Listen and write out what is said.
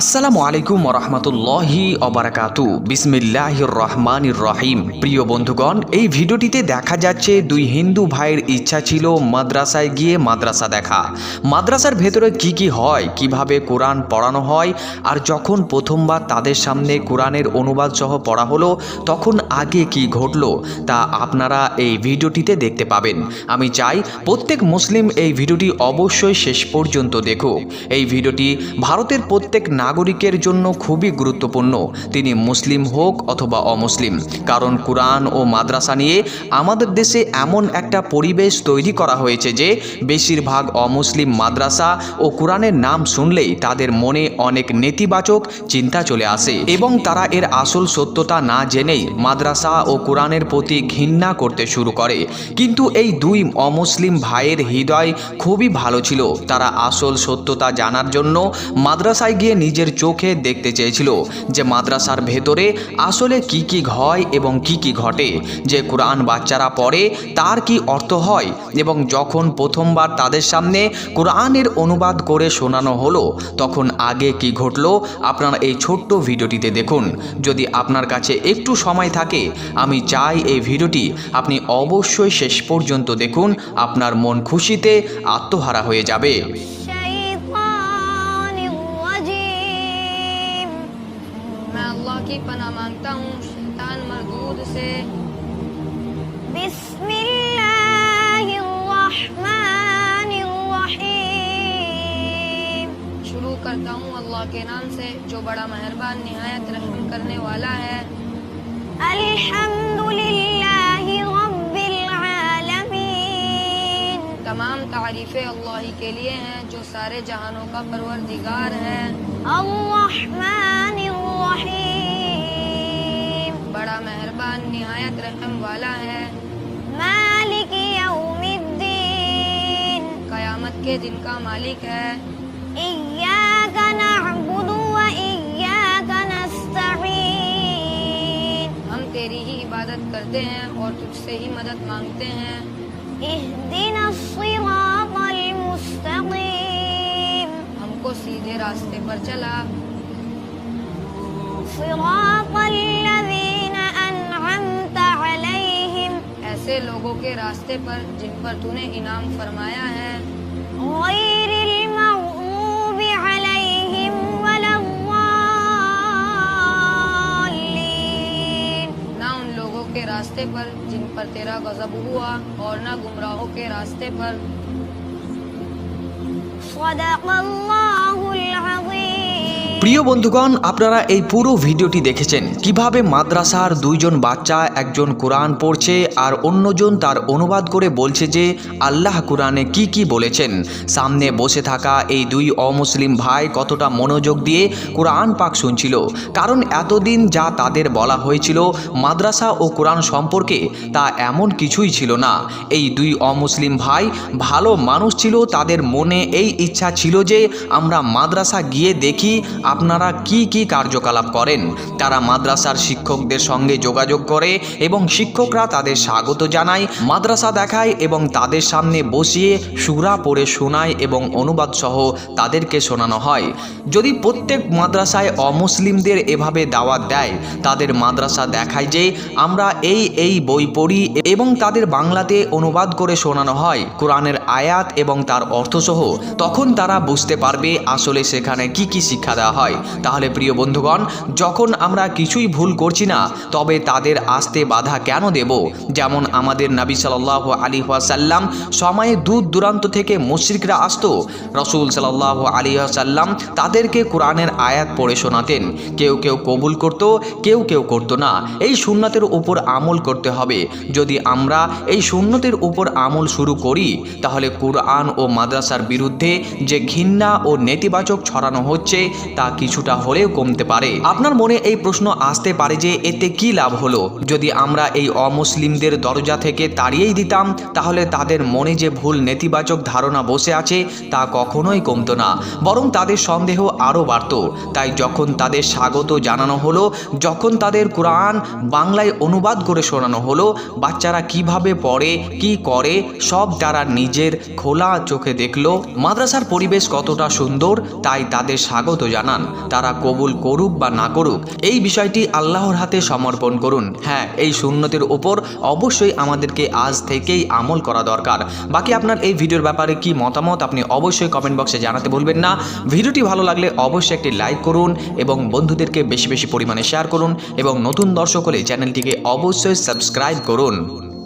আসসালামু আলাইকুম রহমতুল্লাহি অবরাকাতু বিসমিল্লাহির রহমানির রহিম প্রিয় বন্ধুগণ, এই ভিডিওটিতে দেখা যাচ্ছে দুই হিন্দু ভাইয়ের ইচ্ছা ছিল মাদ্রাসায় গিয়ে মাদ্রাসা দেখা। মাদ্রাসার ভেতরে কি কি হয়, কীভাবে কোরআন পড়ানো হয়, আর যখন প্রথমবার তাদের সামনে কোরআনের অনুবাদ সহ পড়া হলো, তখন আগে কি ঘটলো, তা আপনারা এই ভিডিওটিতে দেখতে পাবেন। আমি চাই প্রত্যেক মুসলিম এই ভিডিওটি অবশ্যই শেষ পর্যন্ত দেখুক। এই ভিডিওটি ভারতের প্রত্যেক নাগরিকের জন্য খুবই গুরুত্বপূর্ণ। তিনি মুসলিম হোক অথবা অমুসলিম, কারণ কোরআন ও মাদ্রাসা নিয়ে আমাদের দেশে এমন একটা পরিবেশ তৈরি করা হয়েছে যে, বেশিরভাগ অমুসলিম মাদ্রাসা ও কোরআনের নাম শুনলেই তাদের মনে অনেক নেতিবাচক চিন্তা চলে আসে এবং তারা এর আসল সত্যতা না জেনেই মাদ্রাসা ও কোরআনের প্রতি ঘৃণা করতে শুরু করে। কিন্তু এই দুই অমুসলিম ভাইয়ের হৃদয় খুবই ভালো ছিল। তারা আসল সত্যতা জানার জন্য মাদ্রাসায় গিয়ে নিজের চোখে দেখতে চেয়েছিল যে মাদ্রাসার ভেতরে আসলে কি কি হয় এবং কি কি ঘটে, যে কোরআন বাচ্চারা পড়ে তার কি অর্থ হয় এবং যখন প্রথমবার তাদের সামনে কোরআনের অনুবাদ করে শোনানো হলো, তখন আগে কি ঘটলো আপনারা এই ছোট্ট ভিডিওটিতে দেখুন। যদি আপনার কাছে একটু সময় থাকে, আমি চাই এই ভিডিওটি আপনি অবশ্যই শেষ পর্যন্ত দেখুন, আপনার মন খুশিতে আত্মহারা হয়ে যাবে। اللہ کی پناہ مانگتا ہوں شیطان مردود سے۔ بسم اللہ الرحمن الرحیم۔ شروع کرتا ہوں اللہ کے نام سے جو بڑا مہربان نہایت رحم کرنے والا ہے۔ الحمدللہ رب العالمین۔ تمام تعریف اللہ کے لیے ہیں جو سارے جہانوں کا پروردگار ہے الرحمن رحم والا ہے مالک یوم الدین۔ قیامت کے دن کا مالک ہے۔ ایاک نعبد و ایاک نستعین۔ ہم تیری ہی عبادت کرتے ہیں اور تجھ سے ہی مدد مانگتے ہیں۔ اہدنا الصراط المستقیم۔ ہم کو سیدھے راستے پر چلا۔ صراط ایسے لوگوں کے راستے پر جن پر تو نے انعام فرمایا ہے۔ غیر المغضوب علیہم ولوالین نہ ان لوگوں کے راستے پر جن پر تیرا غضب ہوا اور نہ گمراہوں کے راستے پر۔ صدق اللہ العظیم۔ প্রিয় বন্ধুগণ, আপনারা এই পুরো ভিডিওটি দেখেছেন। কীভাবে মাদ্রাসার দুইজন বাচ্চা একজন কোরআন পড়ছে আর অন্যজন তার অনুবাদ করে বলছে যে আল্লাহ কোরআনে কি কি বলেছেন। সামনে বসে থাকা এই দুই অমুসলিম ভাই কতটা মনোযোগ দিয়ে কোরআন পাক শুনছিল। কারণ এতদিন যা তাদের বলা হয়েছিল মাদ্রাসা ও কোরআন সম্পর্কে তা এমন কিছুই ছিল না। এই দুই অমুসলিম ভাই ভালো মানুষ ছিল, তাদের মনে এই ইচ্ছা ছিল যে আমরা মাদ্রাসা গিয়ে দেখি আপনারা কি কি কার্যকলাপ করেন? তারা মাদ্রাসার শিক্ষকদের সঙ্গে যোগাযোগ করে এবং শিক্ষকরা তাদের স্বাগত জানায়, মাদ্রাসা দেখায় এবং তাদের সামনে বসিয়ে সুরা পড়ে শোনায় এবং অনুবাদ সহ তাদেরকে শোনানো হয়। যদি প্রত্যেক মাদ্রাসায় অমুসলিমদের এভাবে দাওয়াত দেয়, তাদের মাদ্রাসা দেখায় যে আমরা এই এই বই পড়ি এবং তাদের বাংলাতে অনুবাদ করে শোনানো হয়, কোরআনের আয়াত এবং তার অর্থসহ, তখন তারা বুঝতে পারবে আসলে সেখানে কি কি শিক্ষা দেওয়া হয়। তাহলে প্রিয় বন্ধুগণ, যখন আমরা কিছুই ভুল করছি না, তবে তাদের আসতে বাধা কেন দেব? যেমন আমাদের নবী সাল্লাহ আলী সাল্লাম সময়ে দূর দূরান্ত থেকে মুশ্রিকরা আসতো। রসুল সাল্লাহ আলী সাল্লাম তাদেরকে কোরআনের আয়াত পড়ে শোনাতেন। কেউ কেউ কবুল করত, কেউ কেউ করতো না। এই সুন্নতের উপর আমল করতে হবে। যদি আমরা এই সুন্নতের উপর আমল শুরু করি, তাহলে কোরআন ও মাদ্রাসার বিরুদ্ধে যে ঘৃণা ও নেতিবাচক ছড়ানো হচ্ছে, তা কিছুটা হলেও কমতে পারে। আপনার মনে এই প্রশ্ন আসতে পারে যে এতে কি লাভ হলো? যদি আমরা এই অমুসলিমদের দরজা থেকে তাড়িয়েই দিতাম, তাহলে তাদের মনে যে ভুল নেতিবাচক ধারণা বসে আছে, তা কখনোই কমতো না। বরং তাদের সন্দেহ আরও বাড়ত। তাই যখন তাদের স্বাগত জানানো হলো, যখন তাদের কোরআন বাংলায় অনুবাদ করে শোনানো হলো, বাচ্চারা কীভাবে পড়ে, কি করে, সব তারা নিজের খোলা চোখে দেখল। মাদ্রাসার পরিবেশ কতটা সুন্দর, তাই তাদের স্বাগত জানান। চান তারা কবুল করুক বা না করুক, এই বিষয়টি আল্লাহর হাতে সমর্পণ করুন। হ্যাঁ এই সুন্নতের ওপর অবশ্যই আমাদেরকে আজ থেকেই আমল করা দরকার। বাকি আপনার এই ভিডিওর ব্যাপারে কি মতামত, আপনি অবশ্যই কমেন্ট বক্সে জানাতে ভুলবেন না। ভিডিওটি ভালো লাগলে অবশ্যই একটি লাইক করুন এবং বন্ধুদেরকে বেশি বেশি পরিমাণে শেয়ার করুন এবং নতুন দর্শক হলে চ্যানেলটিকে অবশ্যই সাবস্ক্রাইব করুন।